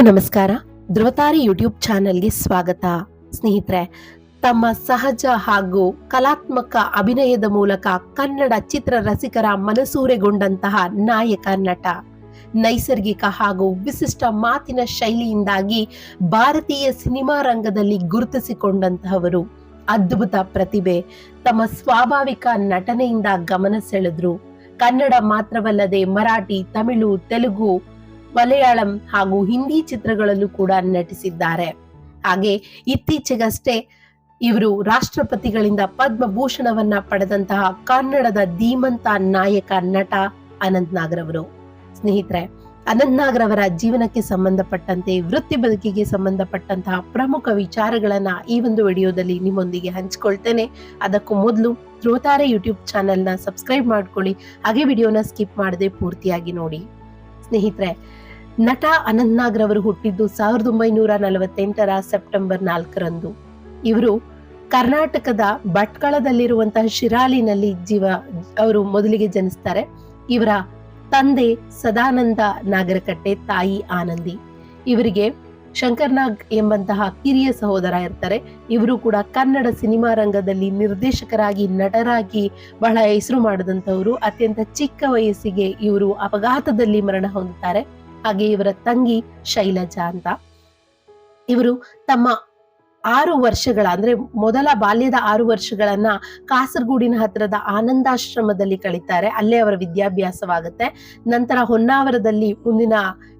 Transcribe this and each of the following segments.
ಎಲ್ರಿಗೂ ನಮಸ್ಕಾರ. ಧ್ರುವತಾರಿ ಯೂಟ್ಯೂಬ್ ಚಾನೆಲ್ಗೆ ಸ್ವಾಗತ. ಸ್ನೇಹಿತರೆ, ತಮ್ಮ ಸಹಜ ಹಾಗೂ ಕಲಾತ್ಮಕ ಅಭಿನಯದ ಮೂಲಕ ಕನ್ನಡ ಚಿತ್ರ ರಸಿಕರ ಮನಸೂರೆಗೊಂಡಂತಹ ನಾಯಕ ನಟ. ನೈಸರ್ಗಿಕ ಹಾಗೂ ವಿಶಿಷ್ಟ ಮಾತಿನ ಶೈಲಿಯಿಂದಾಗಿ ಭಾರತೀಯ ಸಿನಿಮಾ ರಂಗದಲ್ಲಿ ಗುರುತಿಸಿಕೊಂಡಂತಹವರು. ಅದ್ಭುತ ಪ್ರತಿಭೆ, ತಮ್ಮ ಸ್ವಾಭಾವಿಕ ನಟನೆಯಿಂದ ಗಮನ ಸೆಳೆದ್ರು. ಕನ್ನಡ ಮಾತ್ರವಲ್ಲದೆ ಮರಾಠಿ, ತಮಿಳು, ತೆಲುಗು ಮಲಯಾಳಂ ಹಾಗೂ ಹಿಂದಿ ಚಿತ್ರಗಳಲ್ಲೂ ಕೂಡ ನಟಿಸಿದ್ದಾರೆ. ಹಾಗೆ ಇತ್ತೀಚೆಗಷ್ಟೇ ಇವರು ರಾಷ್ಟ್ರಪತಿಗಳಿಂದ ಪದ್ಮಭೂಷಣವನ್ನ ಪಡೆದಂತಹ ಕನ್ನಡದ ಧೀಮಂತ ನಾಯಕ ನಟ ಅನಂತ್ ನಾಗ್ರವರು ಸ್ನೇಹಿತರೆ, ಅನಂತ್ ನಾಗ್ರವರ ಜೀವನಕ್ಕೆ ಸಂಬಂಧಪಟ್ಟಂತೆ ವೃತ್ತಿ ಬದುಕಿಗೆ ಸಂಬಂಧಪಟ್ಟಂತಹ ಪ್ರಮುಖ ವಿಚಾರಗಳನ್ನ ಈ ಒಂದು ವಿಡಿಯೋದಲ್ಲಿ ನಿಮ್ಮೊಂದಿಗೆ ಹಂಚಿಕೊಳ್ತೇನೆ. ಅದಕ್ಕೂ ಮೊದಲು ಧ್ರುವತಾರೆ ಯೂಟ್ಯೂಬ್ ಚಾನೆಲ್ನ ಸಬ್ಸ್ಕ್ರೈಬ್ ಮಾಡ್ಕೊಳ್ಳಿ. ಹಾಗೆ ವಿಡಿಯೋನ ಸ್ಕಿಪ್ ಮಾಡದೆ ಪೂರ್ತಿಯಾಗಿ ನೋಡಿ. ಸ್ನೇಹಿತರೆ ನಟ ಅನಂತ್ ನಾಗ್ ರವರು ಹುಟ್ಟಿದ್ದು ಸಾವಿರದ ಒಂಬೈನೂರ ನಲವತ್ತೆಂಟರ ಸೆಪ್ಟೆಂಬರ್ ನಾಲ್ಕರಂದು. ಇವರು ಕರ್ನಾಟಕದ ಭಟ್ಕಳದಲ್ಲಿರುವಂತಹ ಶಿರಾಲಿನಲ್ಲಿ ಜೀವ, ಅವರು ಮೊದಲಿಗೆ ಜನಿಸ್ತಾರೆ. ಇವರ ತಂದೆ ಸದಾನಂದ ನಾಗರಕಟ್ಟೆ, ತಾಯಿ ಆನಂದಿ. ಇವರಿಗೆ ಶಂಕರ್ನಾಗ್ ಎಂಬಂತಹ ಕಿರಿಯ ಸಹೋದರ ಇರ್ತಾರೆ. ಇವರು ಕೂಡ ಕನ್ನಡ ಸಿನಿಮಾ ರಂಗದಲ್ಲಿ ನಿರ್ದೇಶಕರಾಗಿ, ನಟರಾಗಿ ಬಹಳ ಹೆಸರು ಮಾಡಿದಂಥವರು. ಅತ್ಯಂತ ಚಿಕ್ಕ ವಯಸ್ಸಿಗೆ ಇವರು ಅಪಘಾತದಲ್ಲಿ ಮರಣ ಹೊಂದುತ್ತಾರೆ. ಹಾಗೆ ಇವರ ತಂಗಿ ಶೈಲಜಾ ಅಂತ. ಇವರು ತಮ್ಮ ಆರು ವರ್ಷಗಳ ಅಂದ್ರೆ ಮೊದಲ ಬಾಲ್ಯದ ಆರು ವರ್ಷಗಳನ್ನ ಕಾಸರಗೂಡಿನ ಹತ್ತಿರದ ಆನಂದಾಶ್ರಮದಲ್ಲಿ ಕಳೀತಾರೆ. ಅಲ್ಲೇ ಅವರ ವಿದ್ಯಾಭ್ಯಾಸವಾಗುತ್ತೆ. ನಂತರ ಹೊನ್ನಾವರದಲ್ಲಿ ಮುಂದಿನ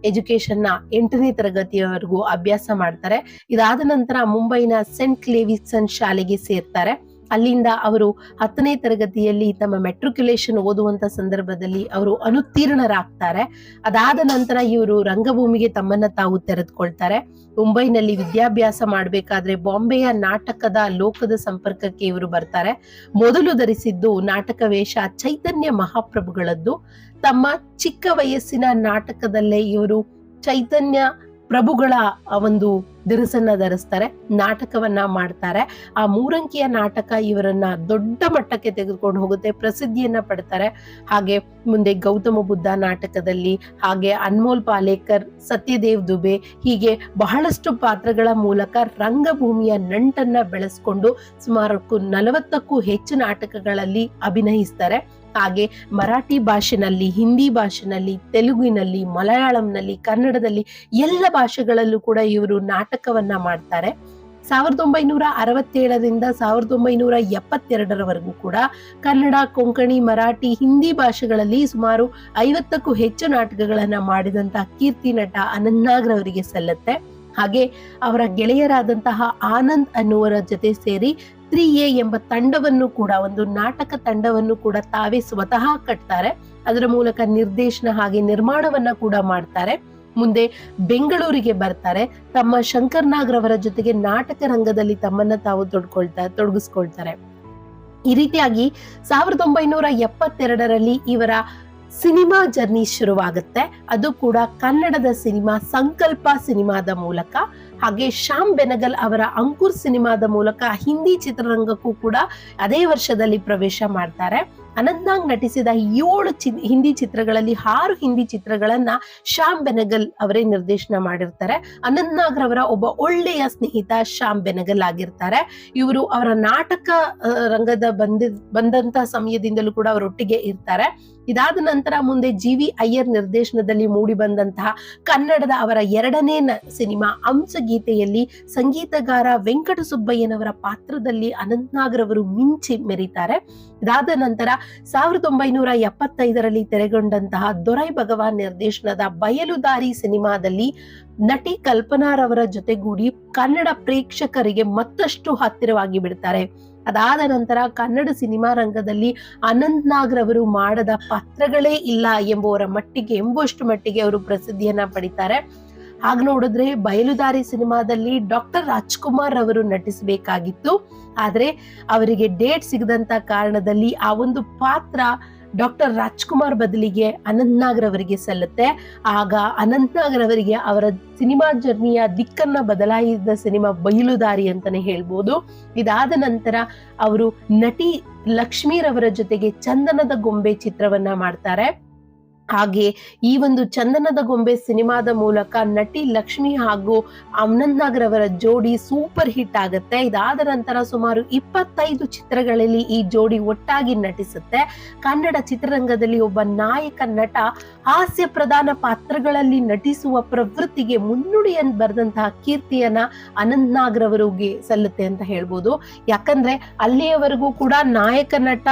ಎಜುಕೇಶನ್ನ ಎಂಟನೇ ತರಗತಿಯವರೆಗೂ ಅಭ್ಯಾಸ ಮಾಡ್ತಾರೆ. ಇದಾದ ನಂತರ ಮುಂಬೈನ ಸೆಂಟ್ ಕ್ಲೇವಿಸನ್ ಶಾಲೆಗೆ ಸೇರ್ತಾರೆ. ಅಲ್ಲಿಂದ ಅವರು ಹತ್ತನೇ ತರಗತಿಯಲ್ಲಿ ತಮ್ಮ ಮೆಟ್ರಿಕ್ಯುಲೇಷನ್ ಓದುವಂತ ಸಂದರ್ಭದಲ್ಲಿ ಅವರು ಅನುತ್ತೀರ್ಣರಾಗ್ತಾರೆ. ಅದಾದ ನಂತರ ಇವರು ರಂಗಭೂಮಿಗೆ ತಮ್ಮನ್ನ ತಾವು ತೆರೆದುಕೊಳ್ತಾರೆ. ಮುಂಬೈನಲ್ಲಿ ವಿದ್ಯಾಭ್ಯಾಸ ಮಾಡಬೇಕಾದ್ರೆ ಬಾಂಬೆಯ ನಾಟಕದ ಲೋಕದ ಸಂಪರ್ಕಕ್ಕೆ ಇವರು ಬರ್ತಾರೆ. ಮೊದಲು ಧರಿಸಿದ್ದು ನಾಟಕ ವೇಷ ಚೈತನ್ಯ ಮಹಾಪ್ರಭುಗಳದ್ದು. ತಮ್ಮ ಚಿಕ್ಕ ವಯಸ್ಸಿನ ನಾಟಕದಲ್ಲೇ ಇವರು ಚೈತನ್ಯ ಪ್ರಭುಗಳ, ಆ, ಒಂದು ದಿರಸನ್ನ ಧರಿಸ್ತಾರೆ, ನಾಟಕವನ್ನ ಮಾಡ್ತಾರೆ. ಆ ಮೂರಂಕಿಯ ನಾಟಕ ಇವರನ್ನ ದೊಡ್ಡ ಮಟ್ಟಕ್ಕೆ ತೆಗೆದುಕೊಂಡು ಹೋಗುತ್ತೆ, ಪ್ರಸಿದ್ಧಿಯನ್ನ ಪಡ್ತಾರೆ. ಹಾಗೆ ಮುಂದೆ ಗೌತಮ ಬುದ್ಧ ನಾಟಕದಲ್ಲಿ, ಹಾಗೆ ಅನ್ಮೋಲ್ ಪಾಲೇಕರ್, ಸತ್ಯದೇವ್ ದುಬೆ, ಹೀಗೆ ಬಹಳಷ್ಟು ಪಾತ್ರಗಳ ಮೂಲಕ ರಂಗಭೂಮಿಯ ನಂಟನ್ನ ಬೆಳೆಸ್ಕೊಂಡು ಸುಮಾರು ನಲವತ್ತಕ್ಕೂ ಹೆಚ್ಚು ನಾಟಕಗಳಲ್ಲಿ ಅಭಿನಯಿಸ್ತಾರೆ. ಹಾಗೆ ಮರಾಠಿ ಭಾಷೆನಲ್ಲಿ, ಹಿಂದಿ ಭಾಷೆನಲ್ಲಿ, ತೆಲುಗಿನಲ್ಲಿ, ಮಲಯಾಳಂನಲ್ಲಿ, ಕನ್ನಡದಲ್ಲಿ ಎಲ್ಲ ಭಾಷೆಗಳಲ್ಲೂ ಕೂಡ ಇವರು ನಾಟಕವನ್ನ ಮಾಡ್ತಾರೆ. ಸಾವಿರದ ಒಂಬೈನೂರ ಅರವತ್ತೇಳರಿಂದ ಸಾವಿರದ ಒಂಬೈನೂರ ಎಪ್ಪತ್ತೆರಡರವರೆಗೂ ಕೂಡ ಕನ್ನಡ, ಕೊಂಕಣಿ, ಮರಾಠಿ, ಹಿಂದಿ ಭಾಷೆಗಳಲ್ಲಿ ಸುಮಾರು ಐವತ್ತಕ್ಕೂ ಹೆಚ್ಚು ನಾಟಕಗಳನ್ನ ಮಾಡಿದಂತಹ ಕೀರ್ತಿ ನಟ ಅನನ್ನಾಗ್ರವರಿಗೆ ಸಲ್ಲತ್ತೆ. ಹಾಗೆ ಅವರ ಗೆಳೆಯರಾದಂತಹ ಆನಂದ್ ಅನ್ನುವರ ಜೊತೆ ಸೇರಿ ತ್ರೀ ಎ ಎಂಬ ತಂಡವನ್ನು ಕೂಡ, ಒಂದು ನಾಟಕ ತಂಡವನ್ನು ಕೂಡ ತಾವೇ ಸ್ವತಃ ಕಟ್ತಾರೆ. ಅದರ ಮೂಲಕ ನಿರ್ದೇಶನ ಹಾಗೆ ನಿರ್ಮಾಣವನ್ನ ಕೂಡ ಮಾಡ್ತಾರೆ. ಮುಂದೆ ಬೆಂಗಳೂರಿಗೆ ಬರ್ತಾರೆ. ತಮ್ಮ ಶಂಕರ್ ನಾಗ್ರವರ ಜೊತೆಗೆ ನಾಟಕ ರಂಗದಲ್ಲಿ ತಮ್ಮನ್ನ ತಾವು ತೊಡ್ಕೊಳ್ತಾ, ತೊಡಗಿಸ್ಕೊಳ್ತಾರೆ. ಈ ರೀತಿಯಾಗಿ ಸಾವಿರದ ಒಂಬೈನೂರ ಎಪ್ಪತ್ತೆರಡರಲ್ಲಿ ಇವರ ಸಿನಿಮಾ ಜರ್ನಿ ಶುರುವಾಗುತ್ತೆ. ಅದು ಕೂಡ ಕನ್ನಡದ ಸಿನಿಮಾ, ಸಂಕಲ್ಪ ಸಿನಿಮಾದ ಮೂಲಕ. ಹಾಗೆ ಶ್ಯಾಮ್ ಬೆನಗಲ್ ಅವರ ಅಂಕುರ್ ಸಿನಿಮಾದ ಮೂಲಕ ಹಿಂದಿ ಚಿತ್ರರಂಗಕ್ಕೂ ಕೂಡ ಅದೇ ವರ್ಷದಲ್ಲಿ ಪ್ರವೇಶ ಮಾಡ್ತಾರೆ. ಅನಂತ್ನಾಗ್ ನಟಿಸಿದ ಏಳು ಚಿ ಹಿಂದಿ ಚಿತ್ರಗಳಲ್ಲಿ ಆರು ಹಿಂದಿ ಚಿತ್ರಗಳನ್ನ ಶ್ಯಾಮ್ ಬೆನಗಲ್ ಅವರೇ ನಿರ್ದೇಶನ ಮಾಡಿರ್ತಾರೆ. ಅನಂತ್ನಾಗ್ ರವರ ಒಬ್ಬ ಒಳ್ಳೆಯ ಸ್ನೇಹಿತ ಶ್ಯಾಮ್ ಬೆನಗಲ್ ಆಗಿರ್ತಾರೆ. ಇವರು ಅವರ ನಾಟಕ ರಂಗದ ಬಂದ, ಬಂದಂತ ಸಮಯದಿಂದಲೂ ಕೂಡ ಅವರೊಟ್ಟಿಗೆ ಇರ್ತಾರೆ. ಇದಾದ ನಂತರ ಮುಂದೆ ಜಿ ವಿ ಅಯ್ಯರ್ ನಿರ್ದೇಶನದಲ್ಲಿ ಮೂಡಿ ಬಂದಂತಹ ಕನ್ನಡದ ಅವರ ಎರಡನೇ ಸಿನಿಮಾ ಅಂಶಗೀತೆಯಲ್ಲಿ ಸಂಗೀತಗಾರ ವೆಂಕಟ ಸುಬ್ಬಯ್ಯನವರ ಪಾತ್ರದಲ್ಲಿ ಅನಂತ್ನಾಗ್ರವರು ಮಿಂಚಿ ಮೆರೀತಾರೆ. ಇದಾದ ನಂತರ ಸಾವಿರದ ಒಂಬೈನೂರ ಎಪ್ಪತ್ತೈದರಲ್ಲಿ ತೆರೆಗೊಂಡಂತಹ ದೊರೈ ಭಗವಾನ್ ನಿರ್ದೇಶನದ ಬಯಲುದಾರಿ ಸಿನಿಮಾದಲ್ಲಿ ನಟಿ ಕಲ್ಪನಾರವರ ಜೊತೆಗೂಡಿ ಕನ್ನಡ ಪ್ರೇಕ್ಷಕರಿಗೆ ಮತ್ತಷ್ಟು ಹತ್ತಿರವಾಗಿ ಬಿಡ್ತಾರೆ. ಅದಾದ ನಂತರ ಕನ್ನಡ ಸಿನಿಮಾ ರಂಗದಲ್ಲಿ ಅನಂತ್ ನಾಗ್ ರವರು ಮಾಡದ ಪಾತ್ರಗಳೇ ಇಲ್ಲ ಎಂಬುವರ ಮಟ್ಟಿಗೆ ಎಂಬುವಷ್ಟು ಮಟ್ಟಿಗೆ ಅವರು ಪ್ರಸಿದ್ಧಿಯನ್ನ ಪಡಿತಾರೆ. ಹಾಗೆ ನೋಡಿದ್ರೆ ಬಯಲುದಾರಿ ಸಿನಿಮಾದಲ್ಲಿ ಡಾಕ್ಟರ್ ರಾಜ್ಕುಮಾರ್ ಅವರು ನಟಿಸಬೇಕಾಗಿತ್ತು. ಆದ್ರೆ ಅವರಿಗೆ ಡೇಟ್ ಸಿಗದಂತ ಕಾರಣದಲ್ಲಿ ಆ ಒಂದು ಪಾತ್ರ ಡಾಕ್ಟರ್ ರಾಜ್ಕುಮಾರ್ ಬದಲಿಗೆ ಅನಂತ್ ನಾಗರ್ ರವರಿಗೆ ಸಲ್ಲುತ್ತೆ. ಆಗ ಅನಂತ್ ನಾಗರ್ ರವರಿಗೆ ಅವರ ಸಿನಿಮಾ ಜರ್ನಿಯ ದಿಕ್ಕನ್ನ ಬದಲಾಯಿಸಿದ ಸಿನಿಮಾ ಬಯಲುದಾರಿ ಅಂತಾನೆ ಹೇಳ್ಬೋದು. ಇದಾದ ನಂತರ ಅವರು ನಟಿ ಲಕ್ಷ್ಮೀರವರ ಜೊತೆಗೆ ಚಂದನದ ಗೊಂಬೆ ಚಿತ್ರವನ್ನ ಮಾಡ್ತಾರೆ. ಹಾಗೆ ಈ ಒಂದು ಚಂದನದ ಗೊಂಬೆ ಸಿನಿಮಾದ ಮೂಲಕ ನಟಿ ಲಕ್ಷ್ಮಿ ಹಾಗೂ ನಾಗರ್ ಅವರ ಜೋಡಿ ಸೂಪರ್ ಹಿಟ್ ಆಗುತ್ತೆ. ಇದಾದ ನಂತರ ಸುಮಾರು ಇಪ್ಪತ್ತೈದು ಚಿತ್ರಗಳಲ್ಲಿ ಈ ಜೋಡಿ ಒಟ್ಟಾಗಿ ನಟಿಸುತ್ತೆ. ಕನ್ನಡ ಚಿತ್ರರಂಗದಲ್ಲಿ ಒಬ್ಬ ನಾಯಕ ನಟ ಹಾಸ್ಯ ಪ್ರಧಾನ ಪಾತ್ರಗಳಲ್ಲಿ ನಟಿಸುವ ಪ್ರವೃತ್ತಿಗೆ ಮುನ್ನುಡಿಯನ್ನು ಬರೆದಂತಹ ಕೀರ್ತಿಯನ್ನ ಅನಂತ್ ನಾಗರ್ ಅವರಿಗೆ ಸಲ್ಲುತ್ತೆ ಅಂತ ಹೇಳ್ಬೋದು. ಯಾಕಂದ್ರೆ ಅಲ್ಲಿಯವರೆಗೂ ಕೂಡ ನಾಯಕ ನಟ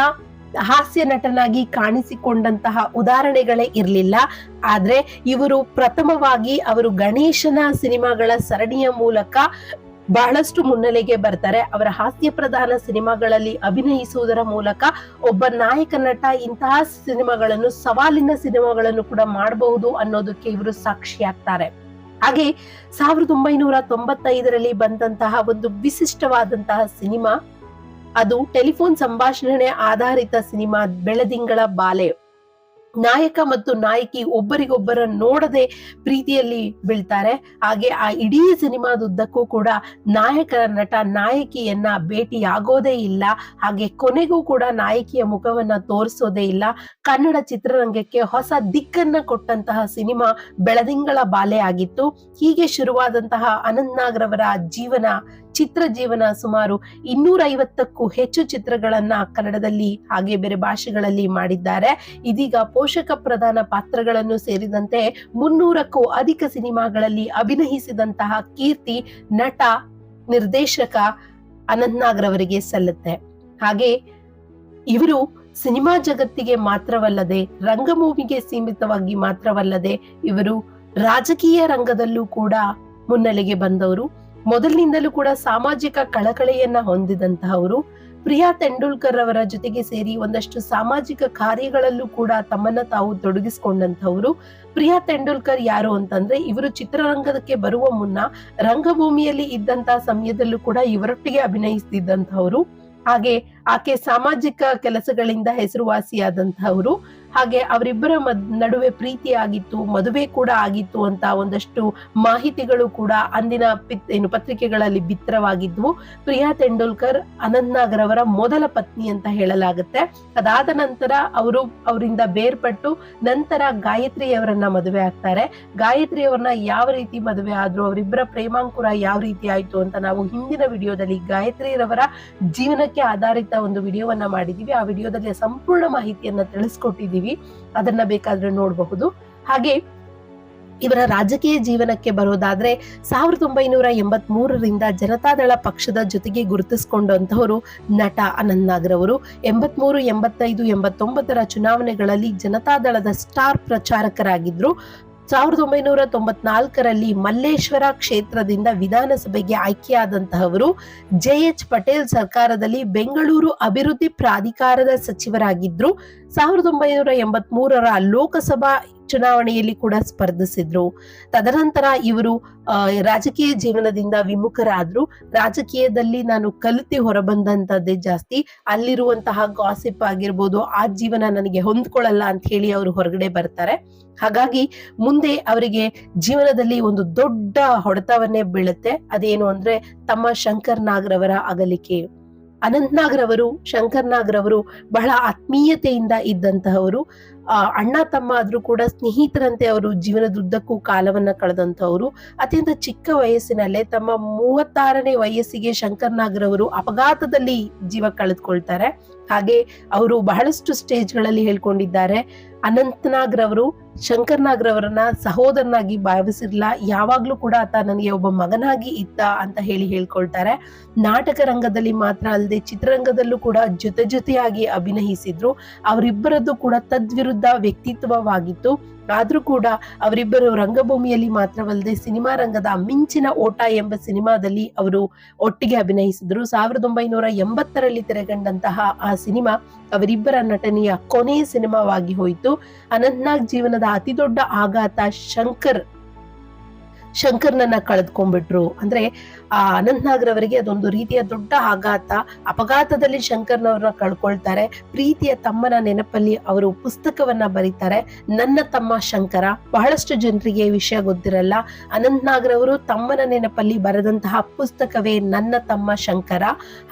ಹಾಸ್ಯ ನಟನಾಗಿ ಕಾಣಿಸಿಕೊಂಡಂತಹ ಉದಾಹರಣೆಗಳೇ ಇರಲಿಲ್ಲ. ಆದ್ರೆ ಇವರು ಪ್ರಥಮವಾಗಿ ಅವರು ಗಣೇಶನ ಸಿನಿಮಾಗಳ ಸರಣಿಯ ಮೂಲಕ ಬಹಳಷ್ಟು ಮುನ್ನೆಲೆಗೆ ಬರ್ತಾರೆ. ಅವರ ಹಾಸ್ಯ ಪ್ರಧಾನ ಸಿನಿಮಾಗಳಲ್ಲಿ ಅಭಿನಯಿಸುವುದರ ಮೂಲಕ ಒಬ್ಬ ನಾಯಕ ನಟ ಇಂತಹ ಸಿನಿಮಾಗಳನ್ನು ಸವಾಲಿನ ಸಿನಿಮಾಗಳನ್ನು ಕೂಡ ಮಾಡಬಹುದು ಅನ್ನೋದಕ್ಕೆ ಇವರು ಸಾಕ್ಷಿಯಾಗ್ತಾರೆ. ಹಾಗೆ ಸಾವಿರದ ಒಂಬೈನೂರ ತೊಂಬತ್ತೈದರಲ್ಲಿ ಬಂದಂತಹ ಒಂದು ವಿಶಿಷ್ಟವಾದಂತಹ ಸಿನಿಮಾ ಅದು ಟೆಲಿಫೋನ್ ಸಂಭಾಷಣೆ ಆಧಾರಿತ ಸಿನಿಮಾ ಬೆಳದಿಂಗಳ ಬಾಲೆ. ನಾಯಕ ಮತ್ತು ನಾಯಕಿ ಒಬ್ಬರಿಗೊಬ್ಬರ ನೋಡದೆ ಪ್ರೀತಿಯಲ್ಲಿ ಬೀಳ್ತಾರೆ. ಹಾಗೆ ಆ ಇಡೀ ಸಿನಿಮಾದುದ್ದಕ್ಕೂ ಕೂಡ ನಾಯಕರ ನಟ ನಾಯಕಿಯನ್ನ ಭೇಟಿಯಾಗೋದೇ ಇಲ್ಲ. ಹಾಗೆ ಕೊನೆಗೂ ಕೂಡ ನಾಯಕಿಯ ಮುಖವನ್ನ ತೋರಿಸೋದೇ ಇಲ್ಲ. ಕನ್ನಡ ಚಿತ್ರರಂಗಕ್ಕೆ ಹೊಸ ದಿಕ್ಕನ್ನ ಕೊಟ್ಟಂತಹ ಸಿನಿಮಾ ಬೆಳದಿಂಗಳ ಬಾಲೆ ಆಗಿತ್ತು. ಹೀಗೆ ಶುರುವಾದಂತಹ ಅನಂತ್ ನಾಗ್ರವರ ಜೀವನ ಚಿತ್ರ ಜೀವನ ಸುಮಾರು ಇನ್ನೂರ ಐವತ್ತಕ್ಕೂ ಹೆಚ್ಚು ಚಿತ್ರಗಳನ್ನ ಕನ್ನಡದಲ್ಲಿ ಹಾಗೆ ಬೇರೆ ಭಾಷೆಗಳಲ್ಲಿ ಮಾಡಿದ್ದಾರೆ. ಇದೀಗ ಪೋಷಕ ಪ್ರಧಾನ ಪಾತ್ರಗಳನ್ನು ಸೇರಿದಂತೆ ಮುನ್ನೂರಕ್ಕೂ ಅಧಿಕ ಸಿನಿಮಾಗಳಲ್ಲಿ ಅಭಿನಯಿಸಿದಂತಹ ಕೀರ್ತಿ ನಟ, ನಿರ್ದೇಶಕ ಅನಂತ್ ರವರಿಗೆ ಸಲ್ಲುತ್ತೆ. ಹಾಗೆ ಇವರು ಸಿನಿಮಾ ಜಗತ್ತಿಗೆ ಮಾತ್ರವಲ್ಲದೆ ರಂಗಭೂಮಿಗೆ ಸೀಮಿತವಾಗಿ ಮಾತ್ರವಲ್ಲದೆ ಇವರು ರಾಜಕೀಯ ರಂಗದಲ್ಲೂ ಕೂಡ ಮುನ್ನೆಲೆಗೆ ಬಂದವರು. ಮೊದಲಿನಿಂದಲೂ ಕೂಡ ಸಾಮಾಜಿಕ ಕಳಕಳಿಯನ್ನ ಹೊಂದಿದಂತಹವರು ಪ್ರಿಯಾ ತೆಂಡೂಲ್ಕರ್ ಅವರ ಜೊತೆಗೆ ಸೇರಿ ಒಂದಷ್ಟು ಸಾಮಾಜಿಕ ಕಾರ್ಯಗಳಲ್ಲೂ ಕೂಡ ತಮ್ಮನ್ನ ತಾವು ತೊಡಗಿಸಿಕೊಂಡಂತಹವರು ಪ್ರಿಯಾ ತೆಂಡೂಲ್ಕರ್ ಯಾರು ಅಂತಂದ್ರೆ ಇವರು ಚಿತ್ರರಂಗಕ್ಕೆ ಬರುವ ಮುನ್ನ ರಂಗಭೂಮಿಯಲ್ಲಿ ಇದ್ದಂತಹ ಸಮಯದಲ್ಲೂ ಕೂಡ ಇವರೊಟ್ಟಿಗೆ ಅಭಿನಯಿಸ್ತಿದ್ದಂತಹವರು. ಹಾಗೆ ಆಕೆ ಸಾಮಾಜಿಕ ಕೆಲಸಗಳಿಂದ ಹೆಸರುವಾಸಿಯಾದಂತಹವರು. ಹಾಗೆ ಅವರಿಬ್ಬರ ನಡುವೆ ಪ್ರೀತಿ ಆಗಿತ್ತು ಮದುವೆ ಕೂಡ ಆಗಿತ್ತು ಅಂತ ಒಂದಷ್ಟು ಮಾಹಿತಿಗಳು ಕೂಡ ಅಂದಿನ ಏನು ಪತ್ರಿಕೆಗಳಲ್ಲಿ ಬಿತ್ತರವಾಗಿದ್ವು. ಪ್ರಿಯಾ ತೆಂಡೂಲ್ಕರ್ ಅನಂತ್ ನಾಗರ್ ಅವರ ಮೊದಲ ಪತ್ನಿ ಅಂತ ಹೇಳಲಾಗುತ್ತೆ. ಅದಾದ ನಂತರ ಅವರು ಅವರಿಂದ ಬೇರ್ಪಟ್ಟು ನಂತರ ಗಾಯತ್ರಿ ಅವರನ್ನ ಮದುವೆ ಆಗ್ತಾರೆ. ಗಾಯತ್ರಿ ಅವರನ್ನ ಯಾವ ರೀತಿ ಮದುವೆ ಆದ್ರು, ಅವರಿಬ್ಬರ ಪ್ರೇಮಾಂಕುರ ಯಾವ ರೀತಿ ಆಯ್ತು ಅಂತ ನಾವು ಹಿಂದಿನ ವಿಡಿಯೋದಲ್ಲಿ ಗಾಯತ್ರಿ ರವರ ಜೀವನಕ್ಕೆ ಆಧಾರಿತ ಒಂದು ವಿಡಿಯೋವನ್ನ ಮಾಡಿದೀವಿ. ಆ ವಿಡಿಯೋದಲ್ಲಿ ಸಂಪೂರ್ಣ ಮಾಹಿತಿಯನ್ನ ತಿಳಿಸ್ಕೊಟ್ಟಿದ್ದೀವಿ ಅದನ್ನ ಬೇಕಾದ್ರೆ ನೋಡಬಹುದು. ಹಾಗೆ ಇವರ ರಾಜಕೀಯ ಜೀವನಕ್ಕೆ ಬರೋದಾದ್ರೆ ಸಾವಿರದ ಒಂಬೈನೂರ ಎಂಬತ್ ಮೂರರಿಂದ ಜನತಾದಳ ಪಕ್ಷದ ಜೊತೆಗೆ ಗುರುತಿಸಿಕೊಂಡಂತಹವರು ನಟ ಅನಂತ್ ನಾಗರ್ ಅವರು. ಎಂಬತ್ಮೂರು, ಎಂಬತ್ತೈದು, ಎಂಬತ್ತೊಂಬತ್ತರ ಚುನಾವಣೆಗಳಲ್ಲಿ ಜನತಾದಳದ ಸ್ಟಾರ್ ಪ್ರಚಾರಕರಾಗಿದ್ರು. ಸಾವಿರದ ಒಂಬೈನೂರ ತೊಂಬತ್ನಾಲ್ಕರಲ್ಲಿ ಮಲ್ಲೇಶ್ವರ ಕ್ಷೇತ್ರದಿಂದ ವಿಧಾನಸಭೆಗೆ ಆಯ್ಕೆಯಾದಂತಹವರು ಜೆ ಎಚ್ ಪಟೇಲ್ ಸರ್ಕಾರದಲ್ಲಿ ಬೆಂಗಳೂರು ಅಭಿವೃದ್ಧಿ ಪ್ರಾಧಿಕಾರದ ಸಚಿವರಾಗಿದ್ರು ಸಾವಿರದ ಒಂಬೈನೂರ ಎಂಬತ್ ಮೂರರ ಲೋಕಸಭಾ ಚುನಾವಣೆಯಲ್ಲಿ ಕೂಡ ಸ್ಪರ್ಧಿಸಿದ್ರು. ತದನಂತರ ಇವರು ರಾಜಕೀಯ ಜೀವನದಿಂದ ವಿಮುಖರಾದ್ರು. ರಾಜಕೀಯದಲ್ಲಿ ನಾನು ಕಲಿತು ಹೊರಬಂದಂತದ್ದೇ ಜಾಸ್ತಿ. ಅಲ್ಲಿರುವಂತಹ ಗಾಸಿಪ್ ಆಗಿರ್ಬೋದು, ಆ ಜೀವನ ನನಗೆ ಹೊಂದ್ಕೊಳ್ಳಲ್ಲ ಅಂತ ಹೇಳಿ ಅವರು ಹೊರಗಡೆ ಬರ್ತಾರೆ. ಹಾಗಾಗಿ ಮುಂದೆ ಅವರಿಗೆ ಜೀವನದಲ್ಲಿ ಒಂದು ದೊಡ್ಡ ಹೊಡೆತವನ್ನೇ ಬೀಳುತ್ತೆ. ಅದೇನು ಅಂದ್ರೆ ತಮ್ಮ ಶಂಕರ್ ನಾಗ್ರವರ ಅಗಲಿಕೆ. ಅನಂತ್ ಶಂಕರ್ನಾಗ್ರವರು ಬಹಳ ಆತ್ಮೀಯತೆಯಿಂದ ಇದ್ದಂತಹವರು. ಅಣ್ಣ, ತಮ್ಮ ಆದರೂ ಕೂಡ ಸ್ನೇಹಿತರಂತೆ ಅವರು ಜೀವನದುದ್ದಕ್ಕೂ ಕಾಲವನ್ನ ಕಳೆದಂಥವರು ಅತ್ಯಂತ ಚಿಕ್ಕ ವಯಸ್ಸಿನಲ್ಲೇ ತಮ್ಮ ಮೂವತ್ತಾರನೇ ವಯಸ್ಸಿಗೆ ಶಂಕರ್ನಾಗ್ರವರು ಅಪಘಾತದಲ್ಲಿ ಜೀವ ಕಳೆದುಕೊಳ್ತಾರೆ. ಹಾಗೆ ಅವರು ಬಹಳಷ್ಟು ಸ್ಟೇಜ್ಗಳಲ್ಲಿ ಹೇಳ್ಕೊಂಡಿದ್ದಾರೆ. ಅನಂತ್ ಶಂಕರ್ನಾಗ್ರವರನ್ನ ಸಹೋದರನಾಗಿ ಭಾವಿಸಿರ್ಲ, ಯಾವಾಗ್ಲೂ ಕೂಡ ಆತ ನನಗೆ ಒಬ್ಬ ಮಗನಾಗಿ ಇದ್ದ ಅಂತ ಹೇಳಿ ಹೇಳ್ಕೊಳ್ತಾರೆ. ನಾಟಕ ರಂಗದಲ್ಲಿ ಮಾತ್ರ ಅಲ್ಲದೆ ಚಿತ್ರರಂಗದಲ್ಲೂ ಕೂಡ ಜೊತೆ ಜೊತೆಯಾಗಿ ಅಭಿನಯಿಸಿದ್ರು. ಅವರಿಬ್ಬರದ್ದು ಕೂಡ ತದ್ವಿರುದ್ಧ ವ್ಯಕ್ತಿತ್ವವಾಗಿತ್ತು. ಆದ್ರೂ ಕೂಡ ಅವರಿಬ್ಬರು ರಂಗಭೂಮಿಯಲ್ಲಿ ಮಾತ್ರವಲ್ಲದೆ ಸಿನಿಮಾ ರಂಗದ ಮಿಂಚಿನ ಓಟ ಎಂಬ ಸಿನಿಮಾದಲ್ಲಿ ಅವರು ಒಟ್ಟಿಗೆ ಅಭಿನಯಿಸಿದರು. ಸಾವಿರದ ಒಂಬೈನೂರ ಎಂಬತ್ತರಲ್ಲಿ ತೆರೆಗಂಡಂತಹ ಆ ಸಿನಿಮಾ ಅವರಿಬ್ಬರ ನಟನೆಯ ಕೊನೆಯ ಸಿನಿಮಾವಾಗಿ ಹೋಯಿತು. ಅನಂತ್ನಾಗ್ ಜೀವನದ ಅತಿ ದೊಡ್ಡ ಆಘಾತ ಶಂಕರ್ ಶಂಕರ್ನನ್ನ ಕಳೆದ್ಕೊಂಡ್ಬಿಟ್ರು. ಅಂದ್ರೆ, ಆ ಅನಂತ್ ನಾಗ್ರವರಿಗೆ ಅದೊಂದು ರೀತಿಯ ದೊಡ್ಡ ಆಘಾತ. ಅಪಘಾತದಲ್ಲಿ ಶಂಕರ್ನವ್ರನ್ನ ಕಳ್ಕೊಳ್ತಾರೆ. ಪ್ರೀತಿಯ ತಮ್ಮನ ನೆನಪಲ್ಲಿ ಅವರು ಪುಸ್ತಕವನ್ನ ಬರೀತಾರೆ. ನನ್ನ ತಮ್ಮ ಶಂಕರ, ಬಹಳಷ್ಟು ಜನರಿಗೆ ವಿಷಯ ಗೊತ್ತಿರಲ್ಲ. ಅನಂತ್ ನಾಗ್ರವರು ತಮ್ಮನ ನೆನಪಲ್ಲಿ ಬರೆದಂತಹ ಪುಸ್ತಕವೇ ನನ್ನ ತಮ್ಮ ಶಂಕರ.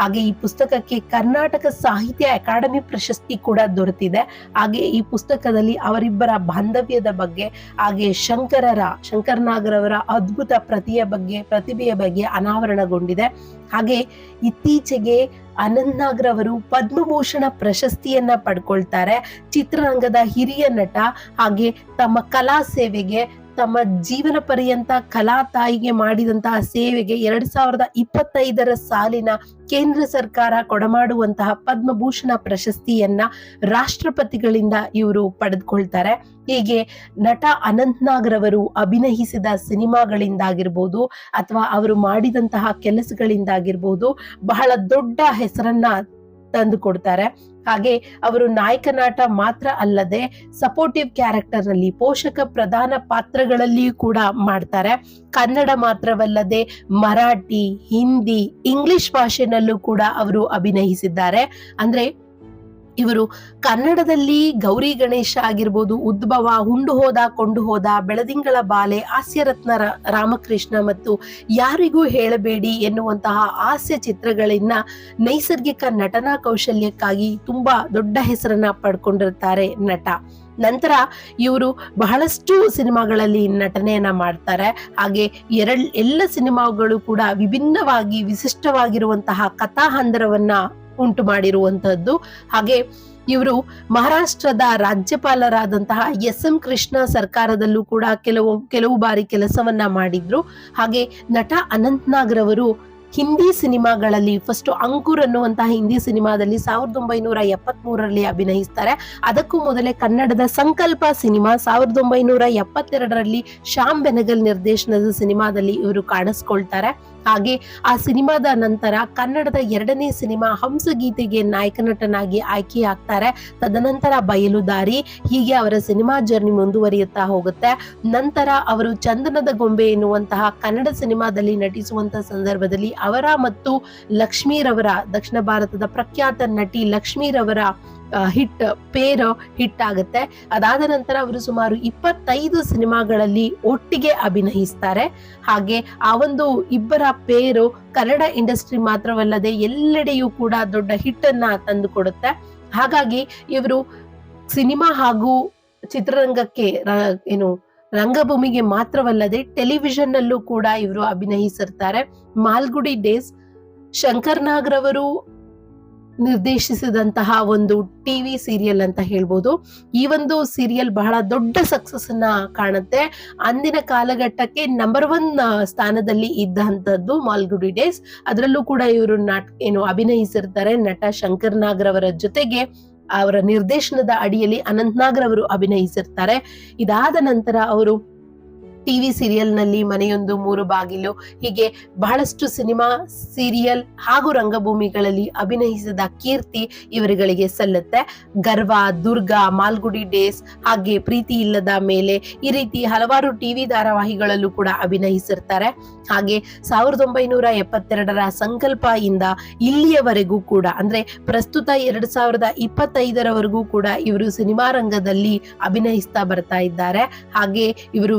ಹಾಗೆ ಈ ಪುಸ್ತಕಕ್ಕೆ ಕರ್ನಾಟಕ ಸಾಹಿತ್ಯ ಅಕಾಡೆಮಿ ಪ್ರಶಸ್ತಿ ಕೂಡ ದೊರೆತಿದೆ. ಹಾಗೆ ಈ ಪುಸ್ತಕದಲ್ಲಿ ಅವರಿಬ್ಬರ ಬಾಂಧವ್ಯದ ಬಗ್ಗೆ, ಹಾಗೆ ಶಂಕರರ ಶಂಕರ್ ನಾಗರವರ ಅದ್ಭುತ ಪ್ರತಿಯ ಬಗ್ಗೆ, ಪ್ರತಿಭೆಯ ಬಗ್ಗೆ ಅನಾವರಣಗೊಂಡಿದೆ. ಹಾಗೆ ಇತ್ತೀಚೆಗೆ ಅನಂತ್ ನಾಗ್ರ ಅವರು ಪದ್ಮಭೂಷಣ ಪ್ರಶಸ್ತಿಯನ್ನ ಪಡ್ಕೊಳ್ತಾರೆ. ಚಿತ್ರರಂಗದ ಹಿರಿಯ ನಟ ಹಾಗೆ ತಮ್ಮ ಕಲಾ ಸೇವೆಗೆ ತಮ್ಮ ಜೀವನ ಪರ್ಯಂತ ಕಲಾ ತಾಯಿಗೆ ಮಾಡಿದಂತಹ ಸೇವೆಗೆ ಎರಡ್ ಸಾವಿರದ ಇಪ್ಪತ್ತೈದರ ಸಾಲಿನ ಕೇಂದ್ರ ಸರ್ಕಾರ ಕೊಡಮಾಡುವಂತಹ ಪದ್ಮಭೂಷಣ ಪ್ರಶಸ್ತಿಯನ್ನ ರಾಷ್ಟ್ರಪತಿಗಳಿಂದ ಇವರು ಪಡೆದುಕೊಳ್ತಾರೆ. ಹೀಗೆ ನಟ ಅನಂತ್ ರವರು ಅಭಿನಯಿಸಿದ ಸಿನಿಮಾಗಳಿಂದಾಗಿರ್ಬೋದು ಅಥವಾ ಅವರು ಮಾಡಿದಂತಹ ಕೆಲಸಗಳಿಂದಾಗಿರ್ಬೋದು ಬಹಳ ದೊಡ್ಡ ಹೆಸರನ್ನ ತಂದು ಕೊಡ್ತಾರೆ. ಹಾಗೆ ಅವರು ನಾಯಕ ನಾಟ ಮಾತ್ರ ಅಲ್ಲದೆ ಸಪೋರ್ಟಿವ್ ಕ್ಯಾರೆಕ್ಟರ್ನಲ್ಲಿ ಪೋಷಕ ಪ್ರಧಾನ ಪಾತ್ರಗಳಲ್ಲಿಯೂ ಕೂಡ ಮಾಡ್ತಾರೆ. ಕನ್ನಡ ಮಾತ್ರವಲ್ಲದೆ ಮರಾಠಿ, ಹಿಂದಿ, ಇಂಗ್ಲಿಷ್ ಭಾಷೆನಲ್ಲೂ ಕೂಡ ಅವರು ಅಭಿನಯಿಸಿದ್ದಾರೆ. ಅಂದ್ರೆ ಇವರು ಕನ್ನಡದಲ್ಲಿ ಗೌರಿ ಗಣೇಶ ಆಗಿರ್ಬೋದು, ಉದ್ಭವ, ಹುಂಡು ಹೋದ, ಕೊಂಡು ಹೋದ, ಬೆಳದಿಂಗಳ ಬಾಲೆ ಹಾಸ್ಯರತ್ನ ರಾಮಕೃಷ್ಣ ಮತ್ತು ಯಾರಿಗೂ ಹೇಳಬೇಡಿ ಎನ್ನುವಂತಹ ಹಾಸ್ಯ ಚಿತ್ರಗಳನ್ನ ನೈಸರ್ಗಿಕ ನಟನಾ ಕೌಶಲ್ಯಕ್ಕಾಗಿ ತುಂಬಾ ದೊಡ್ಡ ಹೆಸರನ್ನ ಪಡ್ಕೊಂಡಿರ್ತಾರೆ ನಟ. ನಂತರ ಇವರು ಬಹಳಷ್ಟು ಸಿನಿಮಾಗಳಲ್ಲಿ ನಟನೆಯನ್ನ ಮಾಡ್ತಾರೆ. ಹಾಗೆ ಎರಡ್ ಎಲ್ಲ ಸಿನಿಮಾಗಳು ಕೂಡ ವಿಭಿನ್ನವಾಗಿ, ವಿಶಿಷ್ಟವಾಗಿರುವಂತಹ ಕಥಾಹಂದರವನ್ನ ಉಂಟು ಮಾಡಿರುವಂತಹದ್ದು. ಹಾಗೆ ಇವರು ಮಹಾರಾಷ್ಟ್ರದ ರಾಜ್ಯಪಾಲರಾದಂತಹ ಎಸ್ ಎಂ ಕೃಷ್ಣ ಸರ್ಕಾರದಲ್ಲೂ ಕೂಡ ಕೆಲವು ಕೆಲವು ಬಾರಿ ಕೆಲಸವನ್ನ ಮಾಡಿದ್ರು. ಹಾಗೆ ನಟ ಅನಂತ್ ನಾಗ್ರವರು ಹಿಂದಿ ಸಿನಿಮಾಗಳಲ್ಲಿ ಫಸ್ಟ್ ಅಂಕುರ್ ಅನ್ನುವಂತಹ ಹಿಂದಿ ಸಿನಿಮಾದಲ್ಲಿ ಸಾವಿರದ ಒಂಬೈನೂರ ಎಪ್ಪತ್ತ್ ಮೂರರಲ್ಲಿ ಅಭಿನಯಿಸ್ತಾರೆ. ಅದಕ್ಕೂ ಮೊದಲೇ ಕನ್ನಡದ ಸಂಕಲ್ಪ ಸಿನಿಮಾ ಸಾವಿರದ ಒಂಬೈನೂರ ಎಪ್ಪತ್ತೆರಡರಲ್ಲಿ ಶ್ಯಾಮ್ ಬೆನಗಲ್ ನಿರ್ದೇಶನದ ಸಿನಿಮಾದಲ್ಲಿ ಇವರು ಕಾಣಿಸ್ಕೊಳ್ತಾರೆ. ಹಾಗೆ ಆ ಸಿನಿಮಾದ ನಂತರ ಕನ್ನಡದ ಎರಡನೇ ಸಿನಿಮಾ ಹಂಸಗೀತೆಗೆ ನಾಯಕ ನಟನಾಗಿ ಆಯ್ಕೆಯಾಗ್ತಾರೆ. ತದನಂತರ ಬಯಲುದಾರಿ ಹೀಗೆ ಅವರ ಸಿನಿಮಾ ಜರ್ನಿ ಮುಂದುವರಿಯುತ್ತಾ ಹೋಗುತ್ತೆ. ನಂತರ ಅವರು ಚಂದನದ ಗೊಂಬೆ ಎನ್ನುವಂತಹ ಕನ್ನಡ ಸಿನಿಮಾದಲ್ಲಿ ನಟಿಸುವಂತಹ ಸಂದರ್ಭದಲ್ಲಿ ಅವರ ಮತ್ತು ಲಕ್ಷ್ಮೀರವರ, ದಕ್ಷಿಣ ಭಾರತದ ಪ್ರಖ್ಯಾತ ನಟಿ ಲಕ್ಷ್ಮೀರವರ ಹಿಟ್, ಪೇರ್ ಹಿಟ್ ಆಗುತ್ತೆ. ಅದಾದ ನಂತರ ಅವರು ಸುಮಾರು ಇಪ್ಪತ್ತೈದು ಸಿನಿಮಾಗಳಲ್ಲಿ ಒಟ್ಟಿಗೆ ಅಭಿನಯಿಸ್ತಾರೆ. ಹಾಗೆ ಆ ಒಂದು ಇಬ್ಬರ ಪೇರು ಕನ್ನಡ ಇಂಡಸ್ಟ್ರಿ ಮಾತ್ರವಲ್ಲದೆ ಎಲ್ಲೆಡೆಯೂ ಕೂಡ ದೊಡ್ಡ ಹಿಟ್ ಅನ್ನ ತಂದು ಕೊಡುತ್ತೆ ಹಾಗಾಗಿ ಇವರು ಸಿನಿಮಾ ಹಾಗೂ ಚಿತ್ರರಂಗಕ್ಕೆ ಏನು, ರಂಗಭೂಮಿಗೆ ಮಾತ್ರವಲ್ಲದೆ ಟೆಲಿವಿಷನ್ ನಲ್ಲೂ ಕೂಡ ಇವರು ಅಭಿನಯಿಸಿರ್ತಾರೆ. ಮಾಲ್ಗುಡಿ ಡೇಸ್, ಶಂಕರ್ ನಿರ್ದೇಶಿಸಿದಂತಹ ಒಂದು ಟಿವಿ ಸೀರಿಯಲ್ ಅಂತ ಹೇಳ್ಬೋದು. ಈ ಒಂದು ಸೀರಿಯಲ್ ಬಹಳ ದೊಡ್ಡ ಸಕ್ಸಸ್ ಅನ್ನ ಕಾಣುತ್ತೆ. ಅಂದಿನ ಕಾಲಘಟ್ಟಕ್ಕೆ ನಂಬರ್ ಒನ್ ಸ್ಥಾನದಲ್ಲಿ ಇದ್ದಂಥದ್ದು ಮಾಲ್ಗುಡಿ ಡೇಸ್. ಅದರಲ್ಲೂ ಕೂಡ ಇವರು ನಾಟ್, ಏನು ಅಭಿನಯಿಸಿರ್ತಾರೆ ನಟ ಶಂಕರ್ ನಾಗ್ರವರ ಜೊತೆಗೆ. ಅವರ ನಿರ್ದೇಶನದ ಅಡಿಯಲ್ಲಿ ಅನಂತ್ ನಾಗ್ರ ಅವರು ಅಭಿನಯಿಸಿರ್ತಾರೆ. ಇದಾದ ನಂತರ ಅವರು ಟಿವಿ ಸೀರಿಯಲ್ನಲ್ಲಿ ಮನೆಯೊಂದು ಮೂರು ಬಾಗಿಲು, ಹೀಗೆ ಬಹಳಷ್ಟು ಸಿನಿಮಾ ಸೀರಿಯಲ್ ಹಾಗೂ ರಂಗಭೂಮಿಗಳಲ್ಲಿ ಅಭಿನಯಿಸಿದ ಕೀರ್ತಿ ಇವರುಗಳಿಗೆ ಸಲ್ಲುತ್ತೆ. ಗರ್ವ, ದುರ್ಗಾ, ಮಾಲ್ಗುಡಿ ಡೇಸ್ ಹಾಗೆ ಪ್ರೀತಿ ಇಲ್ಲದ ಮೇಲೆ ಈ ರೀತಿ ಹಲವಾರು ಟಿವಿ ಧಾರಾವಾಹಿಗಳಲ್ಲೂ ಕೂಡ ಅಭಿನಯಿಸಿರ್ತಾರೆ. ಹಾಗೆ ಸಾವಿರದ ಒಂಬೈನೂರ ಎಪ್ಪತ್ತೆರಡರ ಸಂಕಲ್ಪ ಇಂದ ಇಲ್ಲಿಯವರೆಗೂ ಕೂಡ, ಅಂದ್ರೆ ಪ್ರಸ್ತುತ ಎರಡ್ ಸಾವಿರದ ಇಪ್ಪತ್ತೈದರವರೆಗೂ ಕೂಡ ಇವರು ಸಿನಿಮಾ ರಂಗದಲ್ಲಿ ಅಭಿನಯಿಸ್ತಾ ಬರ್ತಾ ಇದ್ದಾರೆ. ಹಾಗೆ ಇವರು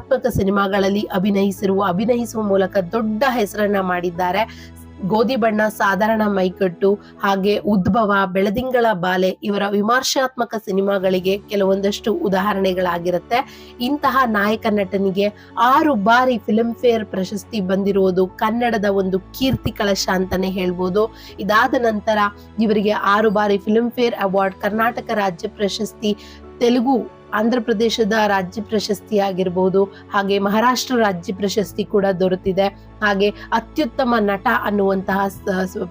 ವಿಮರ್ಶಾತ್ಮಕ ಸಿನಿಮಾಗಳಲ್ಲಿ ಅಭಿನಯಿಸಿರುವ, ಅಭಿನಯಿಸುವ ಮೂಲಕ ದೊಡ್ಡ ಹೆಸರನ್ನ ಮಾಡಿದ್ದಾರೆ. ಗೋಧಿ ಬಣ್ಣ, ಸಾಧಾರಣ ಮೈಕಟ್ಟು, ಹಾಗೆ ಉದ್ಭವ, ಬೆಳದಿಂಗಳ ಬಾಲೆ ಇವರ ವಿಮರ್ಶಾತ್ಮಕ ಸಿನಿಮಾಗಳಿಗೆ ಕೆಲವೊಂದಷ್ಟು ಉದಾಹರಣೆಗಳಾಗಿರುತ್ತೆ. ಇಂತಹ ನಾಯಕ ನಟನಿಗೆ ಆರು ಬಾರಿ ಫಿಲ್ಮ್ ಫೇರ್ ಪ್ರಶಸ್ತಿ ಬಂದಿರುವುದು ಕನ್ನಡದ ಒಂದು ಕೀರ್ತಿ ಕಳಶ ಅಂತಾನೆ ಹೇಳ್ಬೋದು. ಇದಾದ ನಂತರ ಇವರಿಗೆ ಆರು ಬಾರಿ ಫಿಲ್ಮ್ ಫೇರ್ ಅವಾರ್ಡ್, ಕರ್ನಾಟಕ ರಾಜ್ಯ ಪ್ರಶಸ್ತಿ, ತೆಲುಗು ಆಂಧ್ರ ಪ್ರದೇಶದ ರಾಜ್ಯ ಪ್ರಶಸ್ತಿ ಆಗಿರ್ಬೋದು, ಹಾಗೆ ಮಹಾರಾಷ್ಟ್ರ ರಾಜ್ಯ ಪ್ರಶಸ್ತಿ ಕೂಡ ದೊರೆತಿದೆ. ಹಾಗೆ ಅತ್ಯುತ್ತಮ ನಟ ಅನ್ನುವಂತಹ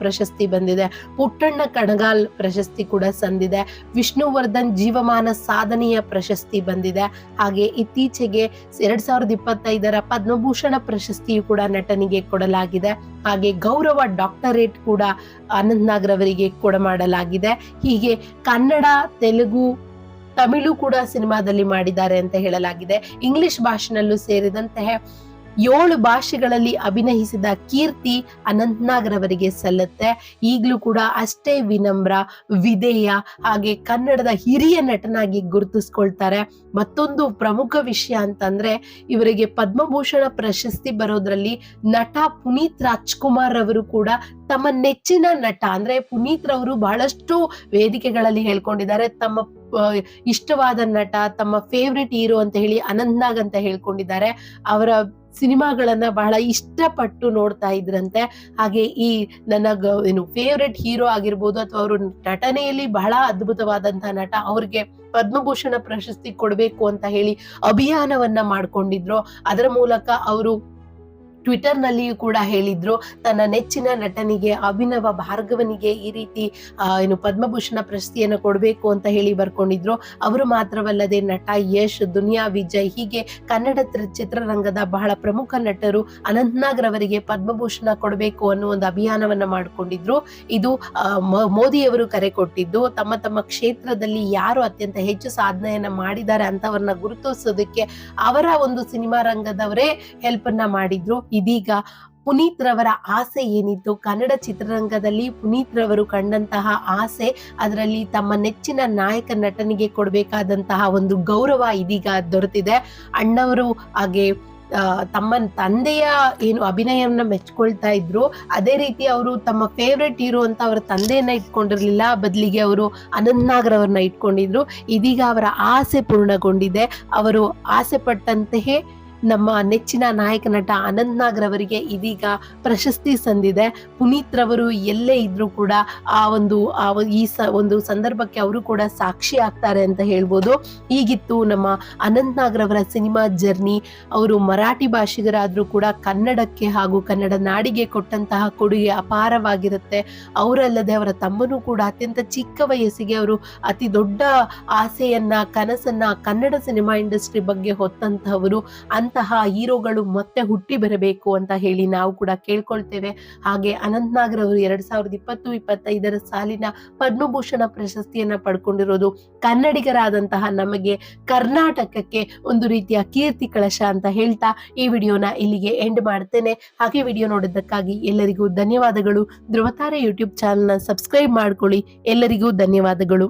ಪ್ರಶಸ್ತಿ ಬಂದಿದೆ. ಪುಟ್ಟಣ್ಣ ಕಣಗಾಲ್ ಪ್ರಶಸ್ತಿ ಕೂಡ ಸಂದಿದೆ. ವಿಷ್ಣುವರ್ಧನ್ ಜೀವಮಾನ ಸಾಧನೆಯ ಪ್ರಶಸ್ತಿ ಬಂದಿದೆ. ಹಾಗೆ ಇತ್ತೀಚೆಗೆ ಎರಡ್ ಸಾವಿರದ ಇಪ್ಪತ್ತೈದರ ಪದ್ಮಭೂಷಣ ಪ್ರಶಸ್ತಿಯು ಕೂಡ ನಟನಿಗೆ ಕೊಡಲಾಗಿದೆ. ಹಾಗೆ ಗೌರವ ಡಾಕ್ಟರೇಟ್ ಕೂಡ ಅನಂತ್ ನಾಗ್ರವರಿಗೆ ಕೊಡಮಾಡಲಾಗಿದೆ ಹೀಗೆ ಕನ್ನಡ, ತೆಲುಗು ತಮಿಳು ಕೂಡ ಸಿನಿಮಾದಲ್ಲಿ ಮಾಡಿದ್ದಾರೆ ಅಂತ ಹೇಳಲಾಗಿದೆ. ಇಂಗ್ಲಿಷ್ ಭಾಷೆನಲ್ಲೂ ಸೇರಿದಂತೆ ಏಳು ಭಾಷೆಗಳಲ್ಲಿ ಅಭಿನಯಿಸಿದ ಕೀರ್ತಿ ಅನಂತ್ನಾಗ್ರವರಿಗೆ ಸಲ್ಲತ್ತೆ. ಈಗಲೂ ಕೂಡ ಅಷ್ಟೇ ವಿನಮ್ರ, ವಿಧೇಯ, ಹಾಗೆ ಕನ್ನಡದ ಹಿರಿಯ ನಟನಾಗಿ ಗುರುತಿಸ್ಕೊಳ್ತಾರೆ. ಮತ್ತೊಂದು ಪ್ರಮುಖ ವಿಷಯ ಅಂತಂದ್ರೆ ಇವರಿಗೆ ಪದ್ಮಭೂಷಣ ಪ್ರಶಸ್ತಿ ಬರೋದ್ರಲ್ಲಿ ನಟ ಪುನೀತ್ ರಾಜ್ಕುಮಾರ್ ಅವರು ಕೂಡ ತಮ್ಮ ನೆಚ್ಚಿನ ನಟ. ಅಂದ್ರೆ ಪುನೀತ್ ರವರು ಬಹಳಷ್ಟು ವೇದಿಕೆಗಳಲ್ಲಿ ಹೇಳ್ಕೊಂಡಿದ್ದಾರೆ. ತಮ್ಮ ಇಷ್ಟವಾದ ನಟ, ತಮ್ಮ ಫೇವ್ರೆಟ್ ಹೀರೋ ಅಂತ ಹೇಳಿ ಅನಂತ್ನಾಗ್ ಅಂತ ಹೇಳ್ಕೊಂಡಿದ್ದಾರೆ. ಅವರ ಸಿನಿಮಾಗಳನ್ನ ಬಹಳ ಇಷ್ಟಪಟ್ಟು ನೋಡ್ತಾ ಇದ್ರಂತೆ. ಹಾಗೆ ಈ ನನ್ನ ಏನು ಫೇವ್ರೆಟ್ ಹೀರೋ ಆಗಿರ್ಬೋದು ಅಥವಾ ಅವರು ನಟನೆಯಲ್ಲಿ ಬಹಳ ಅದ್ಭುತವಾದಂತಹ ನಟ ಅವ್ರಿಗೆ ಪದ್ಮಭೂಷಣ ಪ್ರಶಸ್ತಿ ಕೊಡಬೇಕು ಅಂತ ಹೇಳಿ ಅಭಿಯಾನವನ್ನ ಮಾಡ್ಕೊಂಡಿದ್ರು. ಅದರ ಮೂಲಕ ಅವರು ಟ್ವಿಟರ್ ನಲ್ಲಿಯೂ ಕೂಡ ಹೇಳಿದ್ರು, ತನ್ನ ನೆಚ್ಚಿನ ನಟನಿಗೆ, ಅಭಿನವ ಭಾರ್ಗವನಿಗೆ ಈ ರೀತಿ ಏನು ಪದ್ಮಭೂಷಣ ಪ್ರಶಸ್ತಿಯನ್ನು ಕೊಡಬೇಕು ಅಂತ ಹೇಳಿ ಬರ್ಕೊಂಡಿದ್ರು. ಅವರು ಮಾತ್ರವಲ್ಲದೆ ನಟ ಯಶ್, ದುನಿಯಾ, ವಿಜಯ್ ಹೀಗೆ ಕನ್ನಡ ತ್ರ- ಚಿತ್ರರಂಗದ ಬಹಳ ಪ್ರಮುಖ ನಟರು ಅನಂತ್ನಾಗ್ ರವರಿಗೆ ಪದ್ಮಭೂಷಣ ಕೊಡಬೇಕು ಅನ್ನೋ ಒಂದು ಅಭಿಯಾನವನ್ನ ಮಾಡ್ಕೊಂಡಿದ್ರು. ಇದು ಮೋದಿಯವರು ಕರೆ ಕೊಟ್ಟಿದ್ದು. ತಮ್ಮ ತಮ್ಮ ಕ್ಷೇತ್ರದಲ್ಲಿ ಯಾರು ಅತ್ಯಂತ ಹೆಚ್ಚು ಸಾಧನೆಯನ್ನ ಮಾಡಿದ್ದಾರೆ ಅಂತವರನ್ನ ಗುರುತಿಸೋದಕ್ಕೆ ಅವರ ಒಂದು ಸಿನಿಮಾ ರಂಗದವರೇ ಹೆಲ್ಪ್ ಅನ್ನ ಮಾಡಿದ್ರು. ಇದೀಗ ಪುನೀತ್ ರವರ ಆಸೆ ಏನಿತ್ತು? ಕನ್ನಡ ಚಿತ್ರರಂಗದಲ್ಲಿ ಪುನೀತ್ ರವರು ಕಂಡಂತಹ ಆಸೆ, ಅದರಲ್ಲಿ ತಮ್ಮ ನೆಚ್ಚಿನ ನಾಯಕ ನಟನಿಗೆ ಕೊಡಬೇಕಾದಂತಹ ಒಂದು ಗೌರವ ಇದೀಗ ದೊರೆತಿದೆ. ಅಣ್ಣವರು ಹಾಗೆ ತಮ್ಮ ತಂದೆಯ ಏನು ಅಭಿನಯವನ್ನ ಮೆಚ್ಕೊಳ್ತಾ ಇದ್ರು. ಅದೇ ರೀತಿ ಅವರು ತಮ್ಮ ಫೇವ್ರೆಟ್ ಹೀರೋ ಅಂತ ಅವರ ತಂದೆಯನ್ನ ಇಟ್ಕೊಂಡಿರ್ಲಿಲ್ಲ. ಬದಲಿಗೆ ಅವರು ಅನಂತ್ನಾಗ್ರವ್ರನ್ನ ಇಟ್ಕೊಂಡಿದ್ರು. ಇದೀಗ ಅವರ ಆಸೆ ಪೂರ್ಣಗೊಂಡಿದೆ. ಅವರು ಆಸೆ ಪಟ್ಟಂತೆಯೇ ನಮ್ಮ ನೆಚ್ಚಿನ ನಾಯಕ ನಟ ಅನಂತ್ನಾಗ್ ರವರಿಗೆ ಇದೀಗ ಪ್ರಶಸ್ತಿ ಸಂದಿದೆ. ಪುನೀತ್ ರವರು ಎಲ್ಲೇ ಇದ್ರೂ ಕೂಡ ಆ ಒಂದು, ಆ ಈ ಒಂದು ಸಂದರ್ಭಕ್ಕೆ ಅವರು ಕೂಡ ಸಾಕ್ಷಿ ಆಗ್ತಾರೆ ಅಂತ ಹೇಳ್ಬೋದು. ಹೀಗಿತ್ತು ನಮ್ಮ ಅನಂತ್ ನಾಗ್ ರವರ ಸಿನಿಮಾ ಜರ್ನಿ. ಅವರು ಮರಾಠಿ ಭಾಷಿಗರಾದರೂ ಕೂಡ ಕನ್ನಡಕ್ಕೆ ಹಾಗೂ ಕನ್ನಡ ನಾಡಿಗೆ ಕೊಟ್ಟಂತಹ ಕೊಡುಗೆ ಅಪಾರವಾಗಿರುತ್ತೆ. ಅವರಲ್ಲದೆ ಅವರ ತಮ್ಮನೂ ಕೂಡ ಅತ್ಯಂತ ಚಿಕ್ಕ ವಯಸ್ಸಿಗೆ ಅವರು ಅತಿ ದೊಡ್ಡ ಆಸೆಯನ್ನ, ಕನಸನ್ನ ಕನ್ನಡ ಸಿನಿಮಾ ಇಂಡಸ್ಟ್ರಿ ಬಗ್ಗೆ ಹೊತ್ತಂತಹವರು. ಅಂತಹ ಹೀರೋಗಳು ಮತ್ತೆ ಹುಟ್ಟಿ ಬರಬೇಕು ಅಂತ ಹೇಳಿ ನಾವು ಕೂಡ ಕೇಳ್ಕೊಳ್ತೇವೆ. ಹಾಗೆ ಅನಂತ್ನಾಗ್ ಅವರು ಎರಡ್ ಸಾವಿರದ ಇಪ್ಪತ್ತು, ಇಪ್ಪತ್ತೈದರ ಸಾಲಿನ ಪದ್ಮಭೂಷಣ ಪ್ರಶಸ್ತಿಯನ್ನ ಪಡ್ಕೊಂಡಿರೋದು ಕನ್ನಡಿಗರಾದಂತಹ ನಮಗೆ ಕರ್ನಾಟಕಕ್ಕೆ ಒಂದು ರೀತಿಯ ಕೀರ್ತಿ ಕಳಶ ಅಂತ ಹೇಳ್ತಾ ಈ ವಿಡಿಯೋನ ಇಲ್ಲಿಗೆ ಎಂಡ್ ಮಾಡ್ತೇನೆ. ಹಾಗೆ ವಿಡಿಯೋ ನೋಡಿದ್ದಕ್ಕಾಗಿ ಎಲ್ಲರಿಗೂ ಧನ್ಯವಾದಗಳು. ಧ್ರುವತಾರೆ ಯೂಟ್ಯೂಬ್ ಚಾನಲ್ನ ಸಬ್ಸ್ಕ್ರೈಬ್ ಮಾಡ್ಕೊಳ್ಳಿ. ಎಲ್ಲರಿಗೂ ಧನ್ಯವಾದಗಳು.